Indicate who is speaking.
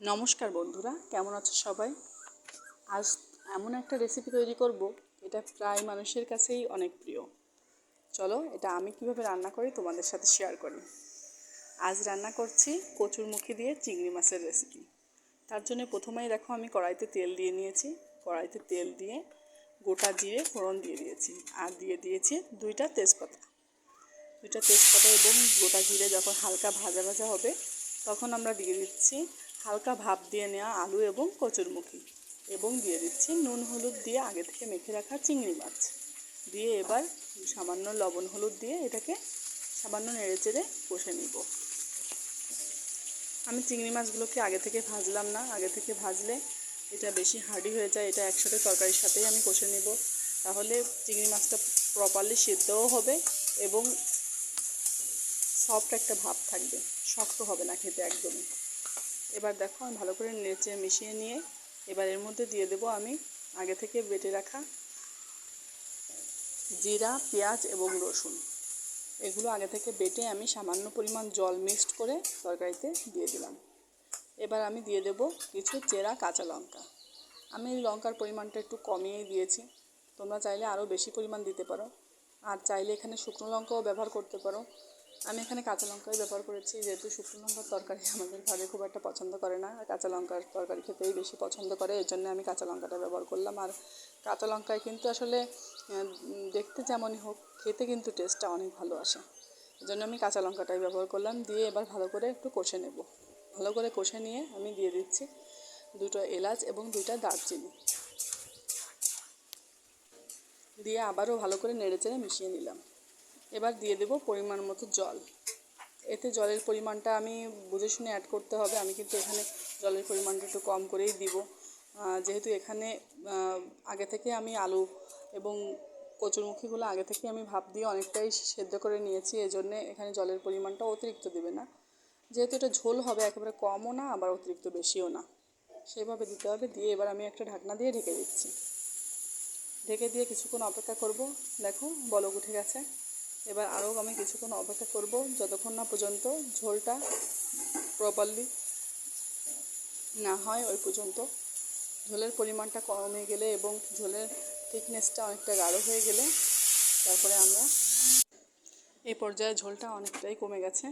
Speaker 1: নমস্কার বন্ধুরা, কেমন আছো সবাই? আজ এমন একটা রেসিপি তৈরি করব, এটা প্রায় মানুষের কাছেই অনেক প্রিয়। চলো, এটা আমি কীভাবে রান্না করি তোমাদের সাথে শেয়ার করি। আজ রান্না করছি কচুরমুখী দিয়ে চিংড়ি মাছের রেসিপি তার জন্য প্রথমেই দেখো, আমি কড়াইতে তেল দিয়ে নিয়েছি। কড়াইতে তেল দিয়ে গোটা জিরে ফোড়ন দিয়ে দিয়েছি আর দিয়ে দিয়েছি দুইটা তেজপাতা। দুইটা তেজপাতা এবং গোটা জিরে যখন হালকা ভাজা ভাজা হবে, তখন আমরা দিয়ে দিচ্ছি হালকা ভাপ দিয়ে নেওয়া আলু এবং কচুরমুখী এবং দিয়ে দিচ্ছি নুন হলুদ দিয়ে আগে থেকে মেখে রাখা চিংড়ি মাছ। দিয়ে এবার সামান্য লবণ হলুদ দিয়ে এটাকে সামান্য নেড়ে চেড়ে কষে নিব। আমি চিংড়ি মাছগুলোকে আগে থেকে ভাজলাম না। আগে থেকে ভাজলে এটা বেশি হার্ডি হয়ে যায়। এটা একসাথে তরকারির সাথেই আমি কষে নিব। তাহলে চিংড়ি মাছটা প্রপারলি সিদ্ধও হবে এবং সফট একটা ভাব থাকবে। শক্ত হবে না খেতে একদমই। এবার দেখো আমি ভালো করে নেচে মিশিয়ে নিয়ে এবার এর মধ্যে দিয়ে দেবো আমি আগে থেকে বেটে রাখা জিরা, পেঁয়াজ এবং রসুন। এগুলো আগে থেকে বেটে আমি সামান্য পরিমাণ জল মিক্সড করে তরকারিতে দিয়ে দিলাম। এবার আমি দিয়ে দেব কিছু চেরা কাঁচা লঙ্কা। আমি লঙ্কার পরিমাণটা একটু কমিয়েই দিয়েছি। তোমরা চাইলে আরও বেশি পরিমাণ দিতে পারো। আর চাইলে এখানে শুকনো লঙ্কাও ব্যবহার করতে পারো। আমি এখানে কাঁচা লঙ্কাই ব্যবহার করেছি, যেহেতু শুকনো লঙ্কার তরকারি আমাদের ঘরে খুব একটা পছন্দ করে না। আর কাঁচা লঙ্কার তরকারি খেতেই বেশি পছন্দ করে, এর জন্য আমি কাঁচা লঙ্কাটা ব্যবহার করলাম। আর কাঁচা লঙ্কায় কিন্তু আসলে দেখতে যেমনই হোক, খেতে কিন্তু টেস্টটা অনেক ভালো আসে। জন্য আমি কাঁচা লঙ্কাটাই ব্যবহার করলাম। দিয়ে এবার ভালো করে একটু কষে নেব। ভালো করে কষে নিয়ে আমি দিয়ে দিচ্ছি দুটো এলাচ এবং দুইটা দারচিনি। দিয়ে আবারও ভালো করে নেড়ে চেড়ে মিশিয়ে নিলাম। এবার দিয়ে দেব পরিমাণ মতো জল। এতে জলের পরিমাণটা আমি বুঝে শুনে অ্যাড করতে হবে। আমি কিন্তু এখানে জলের পরিমাণটা একটু কম করেই দিব। যেহেতু এখানে আগে থেকে আমি আলু এবং কচুরমুখীগুলো আগে থেকে আমি ভাপ দিয়ে অনেকটাই সেদ্ধ করে নিয়েছি এই জন্যে এখানে জলের পরিমাণটা অতিরিক্ত দেবে না। যেহেতু এটা ঝোল হবে, একেবারে কমও না, আবার অতিরিক্ত বেশিও না। সেভাবে দিতে হবে, দিয়ে এবার আমি একটা ঢাকনা দিয়ে ঢেকে দিচ্ছি। ঢেকে দিয়ে কিছুক্ষণ অপেক্ষা করব। দেখো, বলক উঠে গেছে। এবার আরও আমি কিছুক্ষণ অপেক্ষা করব, যতক্ষণ না পর্যন্ত ঝোলটা প্রপারলি না হয় ওই পর্যন্ত। ঝোলের পরিমাণটা কমে গেলে এবং ঝোলের থিকনেসটা অনেকটা গাঢ় হয়ে গেলে তারপরে আমরা এই পর্যায়ে ঝোলটা অনেকটাই কমে গেছে।